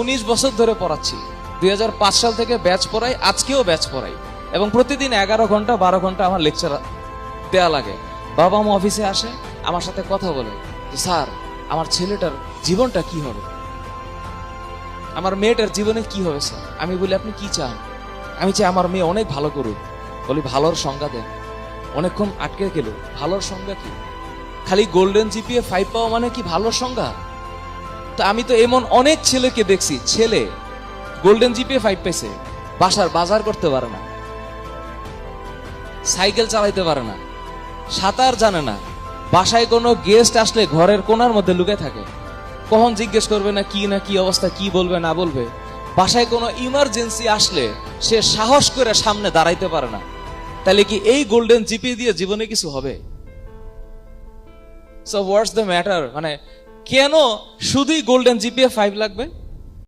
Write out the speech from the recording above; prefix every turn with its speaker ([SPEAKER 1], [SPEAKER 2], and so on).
[SPEAKER 1] উনিশ বছর ধরে পড়াচ্ছি। দুই হাজার পাঁচ সাল থেকে ব্যাচ পড়াই, আজকেও ব্যাচ পড়াই। এবং প্রতিদিন এগারো ঘণ্টা, বারো ঘণ্টা আমার লেকচার দেয়া লাগে। বাবা মা অফিসে আসে, আমার সাথে কথা বলে যে, স্যার, আমার ছেলেটার জীবনটা কি হবে? আমার মেয়েটার জীবনে কি হবে, স্যার? আমি বলি, আপনি কি চান? আমি চাই, আমার মেয়ে অনেক ভালো করুক। বলি, ভালোর সংজ্ঞা দেন। অনেকক্ষণ আটকে গেল, ভালোর সংজ্ঞা কি? খালি গোল্ডেন জিপিএ ফাইভ পাওয়া মানে কি ভালোর সংজ্ঞা? তো আমি তো এমন অনেক ছেলেকে দেখছি, ছেলে গোল্ডেন জিপিএ ফাইভ পেয়েছে, বাসার বাজার করতে পারে না, সাইকেল চালাইতে পারে না, সাঁতার জানে না, বাসায় কোনো গেস্ট আসলে ঘরের কোনার মধ্যে লুকে থাকে, কখন জিজ্ঞেস করবে না কি না কি অবস্থা, কি বলবে না বলবে, বাসায় কোনো ইমার্জেন্সি আসলে সে সাহস করে সামনে দাঁড়াইতে পারে না, তাহলে কি এই গোল্ডেন জিপি দিয়ে জীবনে কিছু হবে? সো হোয়াটস দ্য ম্যাটার মানে কেন শুধুই গোল্ডেন জিপিএ ফাইভ লাগবে?